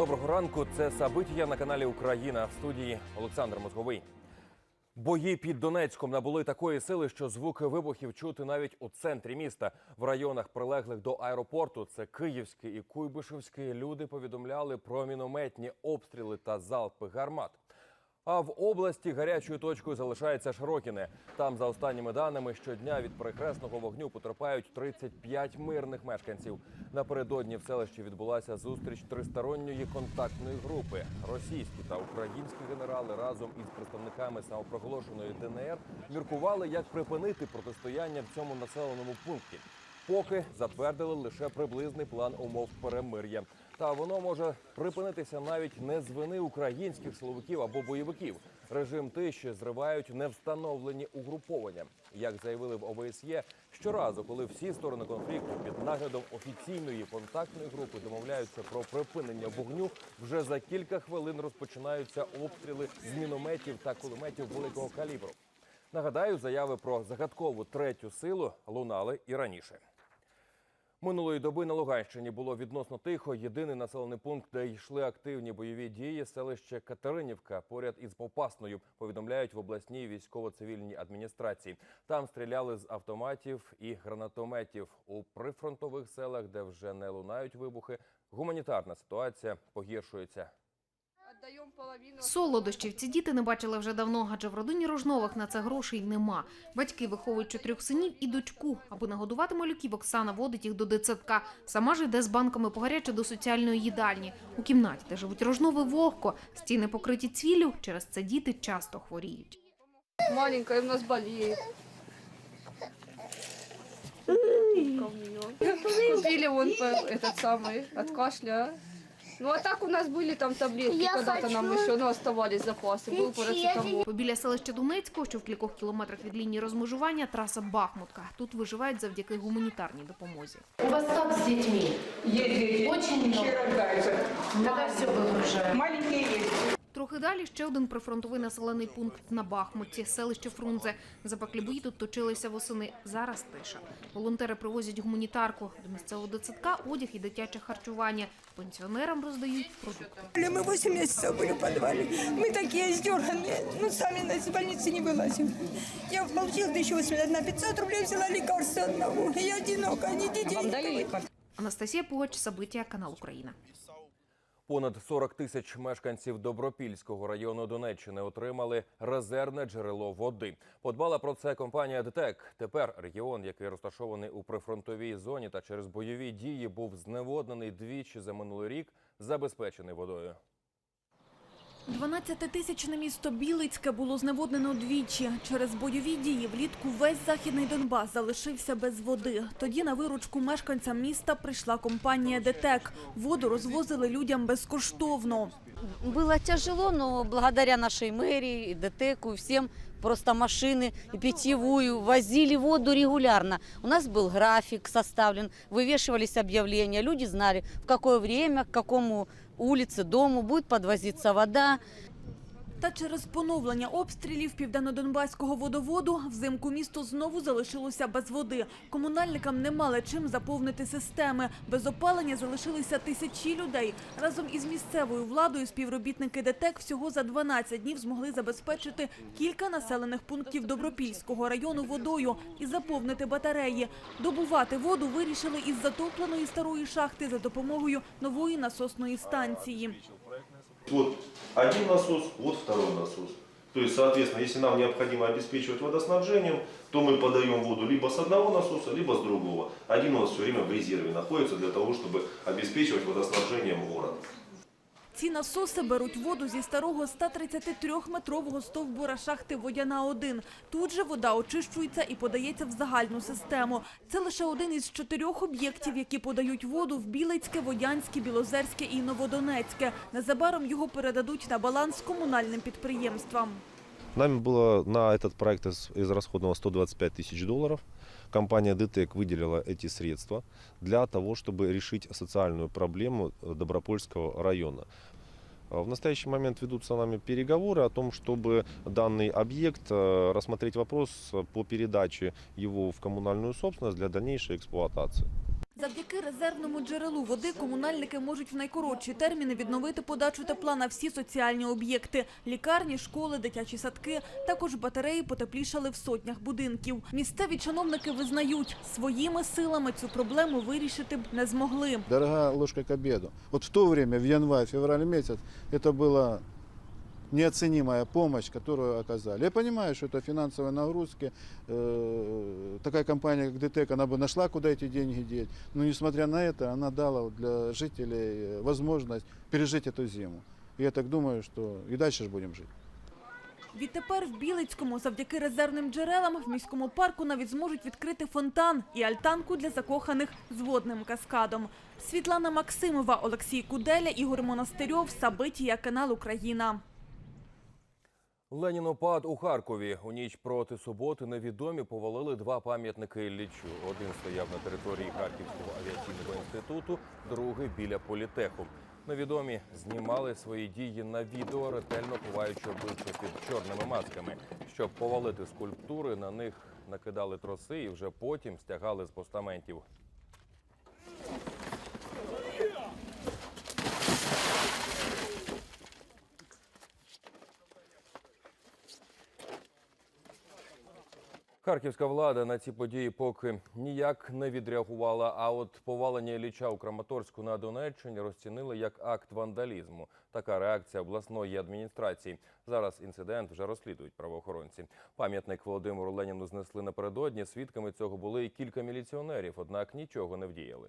Доброго ранку. Це Сабитія на каналі Україна в студії Олександр Мозговий. Бої під Донецьком набули такої сили, що звуки вибухів чути навіть у центрі міста. В районах, прилеглих до аеропорту, це Київський і Куйбишевський. Люди повідомляли про мінометні обстріли та залпи гармат. А в області гарячою точкою залишається Широкіне. Там, за останніми даними, щодня від перехресного вогню потерпають 35 мирних мешканців. Напередодні в селищі відбулася зустріч тристоронньої контактної групи. Російські та українські генерали разом із представниками самопроголошеної ДНР міркували, як припинити протистояння в цьому населеному пункті. Поки затвердили лише приблизний план умов перемир'я. Та воно може припинитися навіть не з вини українських силовиків або бойовиків. Режим тиші зривають невстановлені угруповання. Як заявили в ОБСЄ, щоразу, коли всі сторони конфлікту під наглядом офіційної контактної групи домовляються про припинення вогню, вже за кілька хвилин розпочинаються обстріли з мінометів та кулеметів великого калібру. Нагадаю, заяви про загадкову третю силу лунали і раніше. Минулої доби на Луганщині було відносно тихо. Єдиний населений пункт, де йшли активні бойові дії, селище Катеринівка, поряд із Попасною, повідомляють в обласній військово-цивільній адміністрації. Там стріляли з автоматів і гранатометів. У прифронтових селах, де вже не лунають вибухи, гуманітарна ситуація погіршується. Солодощів ці діти не бачили вже давно, адже в родині Рожнових на це грошей нема. Батьки виховують чотирьох синів і дочку. Аби нагодувати малюків, Оксана водить їх до дитсадка. Сама ж йде з банками по гаряче до соціальної їдальні. У кімнаті, де живуть Рожнови вогко, стіни покриті цвіллю, через це діти часто хворіють. Маленькая у нас. Ко мне. Вон этот самый от кашля. Ну а так у нас были там таблетки, Я когда-то нам хочу еще, ну оставались запасы. Был парацетамол. Побіля селища Донецького, що в кількох кілометрах від лінії розмежування, траса Бахмутка. Тут виживають завдяки гуманітарній допомозі. У вас как с детьми? Есть дети. Очень много. Все рождаются. Когда все выгружаем? Маленькие есть. Трохи далі ще один прифронтовий населений пункт на Бахмуті, селище Фрунзе. Запеклі бої тут точилися восени. Зараз тиша. Волонтери привозять гуманітарку до місцевого дитсадка, одяг і дитяче харчування. Пенсіонерам роздають продукти. Мы 8 месяцев были в подвале. Мы такие издерганные. Ну, сами на- из больницы не вылазим. Я получила 1008 на 500 рублей, взяла лекарство одного. Я одинока, ни детей. Анастасія Пугач, Сабиття, канал Україна. Понад 40 тисяч мешканців Добропільського району Донеччини отримали резервне джерело води. Подбала про це компанія ДТЕК. Тепер регіон, який розташований у прифронтовій зоні та через бойові дії, був зневоднений двічі за минулий рік, забезпечений водою. 12-тисячне місто Білицьке було зневоднено двічі. Через бойові дії влітку весь західний Донбас залишився без води. Тоді на виручку мешканцям міста прийшла компанія ДТЕК. Воду розвозили людям безкоштовно. Было тяжело, но благодаря нашей мэрии, и ДТЭКу, и всем просто машины и питьевую возили воду регулярно. У нас был график составлен, вывешивались объявления, люди знали, в какое время, к какому улице, дому будет подвозиться вода. Та через поновлення обстрілів південно-донбаського водоводу взимку місто знову залишилося без води. Комунальникам не мали чим заповнити системи. Без опалення залишилися тисячі людей. Разом із місцевою владою співробітники ДТЕК всього за 12 днів змогли забезпечити кілька населених пунктів Добропільського району водою і заповнити батареї. Добувати воду вирішили із затопленої старої шахти за допомогою нової насосної станції. Вот один насос, вот второй насос. То есть, соответственно, если нам необходимо обеспечивать водоснабжением, то мы подаем воду либо с одного насоса, либо с другого. Один у нас все время в резерве находится для того, чтобы обеспечивать водоснабжением город. Ці насоси беруть воду зі старого 133-метрового стовбура шахти «Водяна-1». Тут же вода очищується і подається в загальну систему. Це лише один із чотирьох об'єктів, які подають воду в Білицьке, Водянське, Білозерське і Новодонецьке. Незабаром його передадуть на баланс комунальним підприємствам. Нами было на этот проект из- израсходовано 125 тысяч долларов. Компания ДТЭК выделила эти средства для того, чтобы решить социальную проблему э, Добропольского района. А В настоящий момент ведутся нами переговоры о том, чтобы данный объект, э, рассмотреть вопрос э, по передаче его в коммунальную собственность для дальнейшей эксплуатации. Завдяки резервному джерелу води комунальники можуть в найкоротші терміни відновити подачу тепла на всі соціальні об'єкти – лікарні, школи, дитячі садки. Також батареї потеплішали в сотнях будинків. Місцеві чиновники визнають, своїми силами цю проблему вирішити б не змогли. Дорогая ложка к обеду. Вот в то время, в январь-февраль месяц, это была неоценимая помощь, которую оказали. Я понимаю, что это финансовые нагрузки. Э, Такая компания, как ДТЭК, она бы нашла, куда эти деньги деть. Но несмотря на это, она дала вот для жителей э, возможность пережить эту зиму. И я так думаю, что и дальше же будем жить. Відтепер в Білицькому завдяки резервним джерелам в міському парку навіть зможуть відкрити фонтан і альтанку для закоханих з водним каскадом. Світлана Максимова, Олексій Куделя, Ігор Монастирьов, Сабитія, канал Україна. Ленінопад у Харкові. У ніч проти суботи невідомі повалили два пам'ятники Іллічу. Один стояв на території Харківського авіаційного інституту, другий біля політеху. Невідомі знімали свої дії на відео, ретельно ховаючи обличчя під чорними масками. Щоб повалити скульптури, на них накидали троси і вже потім стягали з постаментів. Харківська влада на ці події поки ніяк не відреагувала. А от повалення Ілліча у Краматорську на Донеччині розцінили як акт вандалізму. Така реакція обласної адміністрації. Зараз інцидент вже розслідують правоохоронці. Пам'ятник Володимиру Леніну знесли напередодні. Свідками цього були і кілька міліціонерів, однак нічого не вдіяли.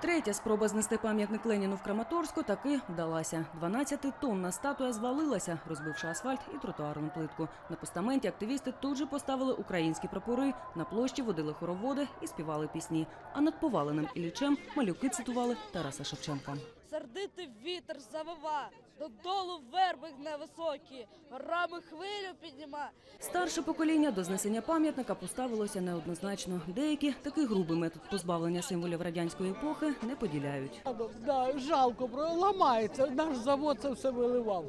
Третя спроба знести пам'ятник Леніну в Краматорську таки вдалася. 12-тонна статуя звалилася, розбивши асфальт і тротуарну плитку. На постаменті активісти тут же поставили українські прапори. На площі водили хороводи і співали пісні. А над поваленим Іллічем малюки цитували Тараса Шевченка. Сердитий вітер завива, додолу верби невисокі, горами хвилю підніма. Старше покоління до знесення пам'ятника поставилося неоднозначно. Деякі такий грубий метод позбавлення символів радянської епохи не поділяють. Да, жалко, ламається. Наш завод це все виливав.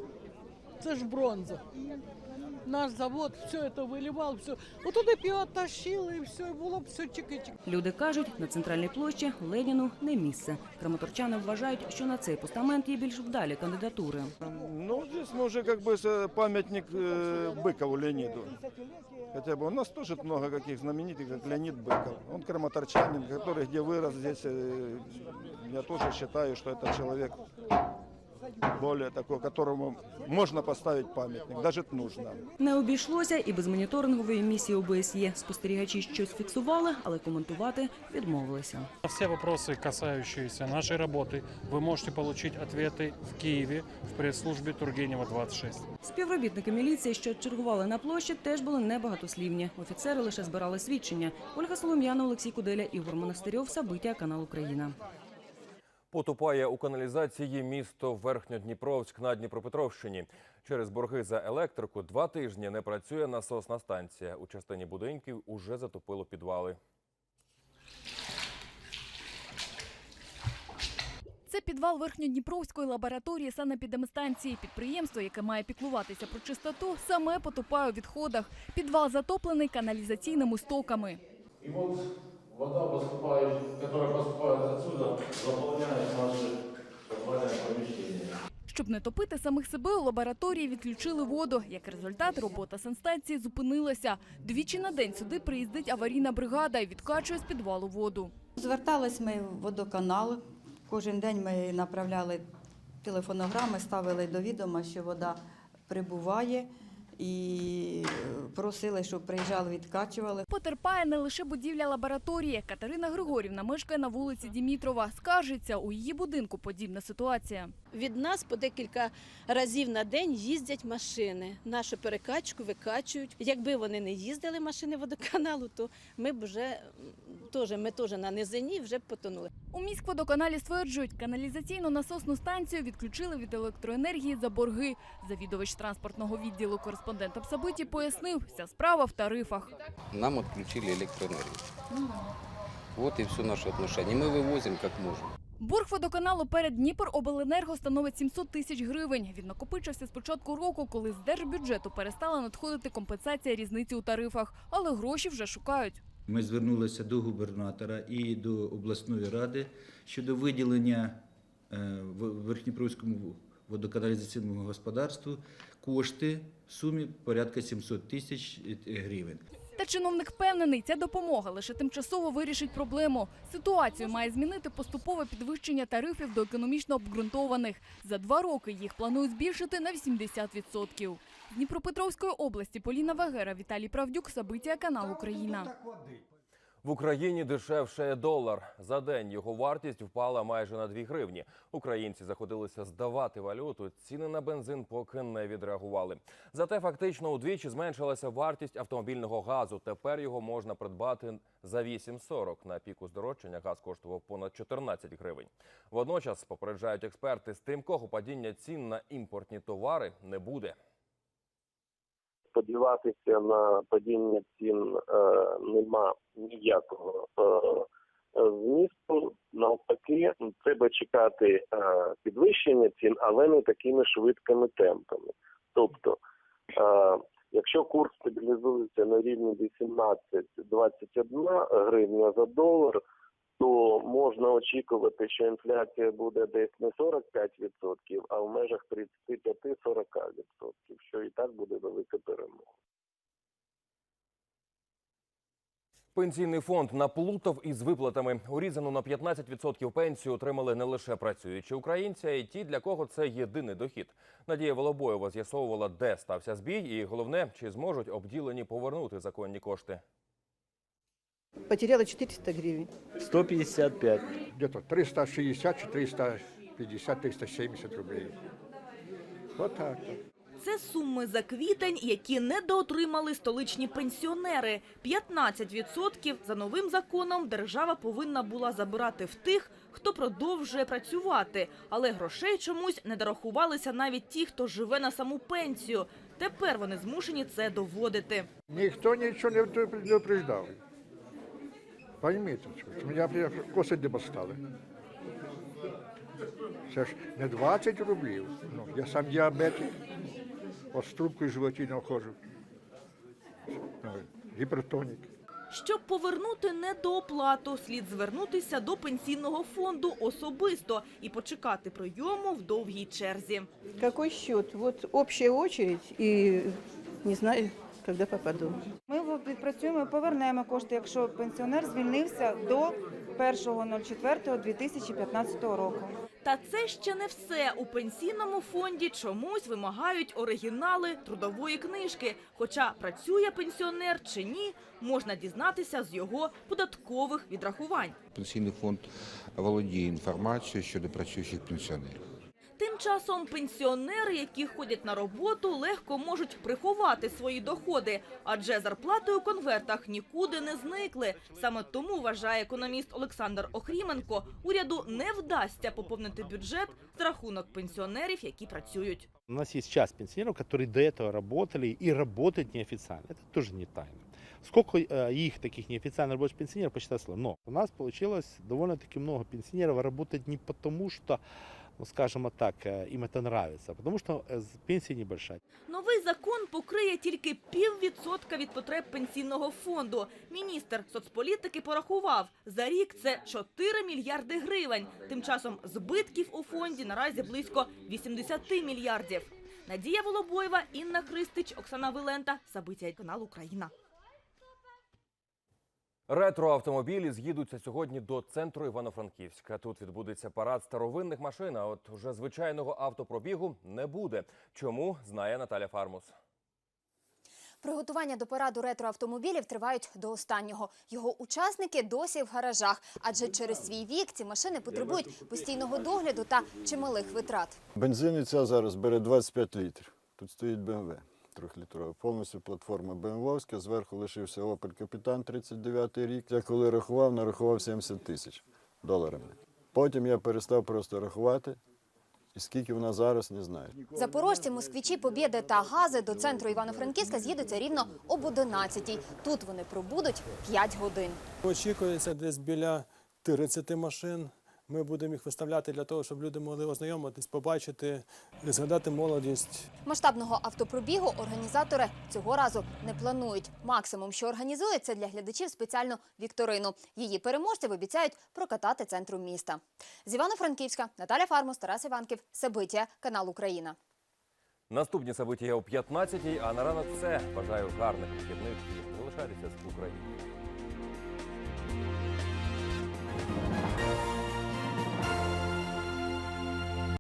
Це ж бронза Наш завод все це виливав, все. Отуди б його тащили, і все, і було б все чики-чики. Люди кажуть, на центральній площі Леніну не місце. Краматорчани вважають, що на цей постамент є більш вдалі кандидатури. Ну, здесь мы уже как бы с- памятник э, Быкову Леониду. Хотя бы у нас тоже много каких знаменитых, как Леонид Быков. Он краматорчанин, который где вырос здесь. э, Я тоже считаю, что это человек более такой, которому можно поставить памятник, даже нужно. Не обійшлося і без моніторингової місії ОБСЄ. Спостерігачі щось фіксували, але коментувати відмовилися. Все вопросы, касающиеся нашей работы, вы можете получить ответы в Киеве в пресс-службе Тургенева 26. Співробітники міліції, що чергували на площі, теж були небагатослівні. Офіцери лише збирали свідчення. Ольга Солом'яна, Олексій Куделя, Ігор Монастирьов, Сабиття, канал Україна. Потупає у каналізації місто Верхньодніпровськ на Дніпропетровщині. Через борги за електрику два тижні не працює насосна станція. У частині будинків уже затопило підвали. Це підвал Верхньодніпровської лабораторії санепідемстанції. Підприємство, яке має піклуватися про чистоту, саме потопає у відходах. Підвал затоплений каналізаційними стоками. И вот вода, поступающая, которая поступает отсюда, заполняет наши подвальные помещения. Щоб не топити самих себе, у лабораторії відключили воду. Як результат, робота санстанції зупинилася. Двічі на день сюди приїздить аварійна бригада і відкачує з підвалу воду. Звертались ми в водоканал. Кожен день ми направляли телефонограми, ставили до відома, що вода прибуває, і е, просили, щоб приїжджали, відкачували. Потерпає не лише будівля лабораторії. Катерина Григорівна мешкає на вулиці Дімітрова. Скаржиться, у її будинку подібна ситуація. Від нас по декілька разів на день їздять машини. Нашу перекачку викачують. Якби вони не їздили машини водоканалу, то ми б вже теж, ми теж на низині вже б потонули. У міськводоканалі стверджують, каналізаційну насосну станцію відключили від електроенергії за борги. Завідувач транспортного відділу кореспондент Абсабиті пояснив, вся справа в тарифах. Нам отключили электроэнергию. Вот и все наши отношения. Мы вывозим как можем. Борг водоканалу перед Дніпрообленерго становить 700 тисяч гривень. Він накопичився з початку року, коли з держбюджету перестала надходити компенсація різниці у тарифах, але гроші вже шукають. Ми звернулися до губернатора і до обласної ради щодо виділення е, в Верхніпровському водоканалізаційному господарству кошти в сумі порядка 700 тисяч гривень. Та чиновник впевнений, ця допомога лише тимчасово вирішить проблему. Ситуацію має змінити поступове підвищення тарифів до економічно обґрунтованих. За два роки їх планують збільшити на 80%. З Дніпропетровської області Поліна Вагера, Віталій Правдюк, Сабиття, канал Україна. В Україні дешевшає долар. За день його вартість впала майже на 2 гривні. Українці заходилися здавати валюту. Ціни на бензин поки не відреагували. Зате фактично удвічі зменшилася вартість автомобільного газу. Тепер його можна придбати за 8,40. На піку здорожчання газ коштував понад 14 гривень. Водночас попереджають експерти, стрімкого падіння цін на імпортні товари не буде. Сподіватися на падіння цін е, нема ніякого е, змісту. Навпаки, треба чекати е, підвищення цін, але не такими швидкими темпами. Тобто, якщо курс стабілізується на рівні 18-21 гривня за долар, то можна очікувати, що інфляція буде десь не 45%, а в межах 35-40%, що і так буде велика перемога. Пенсійний фонд наплутав із виплатами. Урізану на 15% пенсію отримали не лише працюючі українці, а й ті, для кого це єдиний дохід. Надія Волобоєва з'ясовувала, де стався збій, і головне, чи зможуть обділені повернути законні кошти. Потеряла 400 гривен. 155. Где-то 360, 350, 370 рублей. Вот так. Це суми за квітень, які недоотримали столичні пенсіонери. 15% за новим законом держава повинна була забирати в тих, хто продовжує працювати. Але грошей чомусь не дорахувалися навіть ті, хто живе на саму пенсію. Тепер вони змушені це доводити. Ніхто нічого не предупреждав. Поймите, що мене коси диба стали. Це ж не 20 рублів. Ну, я сам діабетик. От з трубкою животі не ходжу. Ну, Гіпертонік. Щоб повернути недооплату, слід звернутися до пенсійного фонду особисто і почекати прийому в довгій черзі. Какой счет? Вот общая очередь и не знаю, когда попаду. Ми відпрацюємо і повернемо кошти, якщо пенсіонер звільнився до 1.04.2015 року. Та це ще не все. У пенсійному фонді чомусь вимагають оригінали трудової книжки. Хоча працює пенсіонер чи ні, можна дізнатися з його податкових відрахувань. Пенсійний фонд володіє інформацією щодо працюючих пенсіонерів. Тим часом пенсіонери, які ходять на роботу, легко можуть приховати свої доходи, адже зарплати у конвертах нікуди не зникли. Саме тому вважає економіст Олександр Охріменко, уряду не вдасться поповнити бюджет за рахунок пенсіонерів, які працюють. У нас есть часть пенсионеров, которые до этого работали и работают неофициально. Это тоже не тайна. Сколько э, их, таких неофициально рабочих пенсионеров, посчитать сложно. Но у нас получилось довольно-таки много пенсионеров работать не потому, что, ну, скажем так, э, им это нравится, а потому что э, с- пенсия небольшая. Новий закон покриє тільки піввідсотка від потреб пенсійного фонду. Міністр соцполітики порахував, за рік це 4 мільярди гривень. Тим часом збитків у фонді наразі близько 80 мільярдів. Надія Волобоєва, Інна Христич, Оксана Вилента, Сабиття канал Україна. Ретроавтомобілі з'їдуться сьогодні до центру Івано-Франківська. Тут відбудеться парад старовинних машин. А от уже звичайного автопробігу не буде. Чому знає Наталя Фармус. Приготування до параду ретроавтомобілів тривають до останнього. Його учасники досі в гаражах, адже через свій вік ці машини потребують постійного догляду та чималих витрат. Бензиниця зараз бере 25 літрів. Тут стоїть BMW трьохлітрова. Повністю платформа БМВовська. Зверху лишився Opel Капітан 39 рік. Я коли рахував, нарахував 70 тисяч доларами. Потім я перестав просто рахувати. І скільки вона зараз, не знаю. Запорожці, москвичі, Побєди та Гази до центру Івано-Франківська з'їдуться рівно об 11-й. Тут вони пробудуть 5 годин. Очікується десь біля 30 машин. Ми будемо їх виставляти для того, щоб люди могли ознайомитись, побачити, згадати молодість. Масштабного автопробігу організатори цього разу не планують. Максимум, що організують, це для глядачів спеціальну вікторину. Її переможців обіцяють прокатати центром міста. З Івано-Франківська Наталя Фармус, Тарас Іванків, Себитія, канал Україна. Наступні события о 15-й, а на ранок все. Бажаю гарних вихідних і залишайтеся з Україною.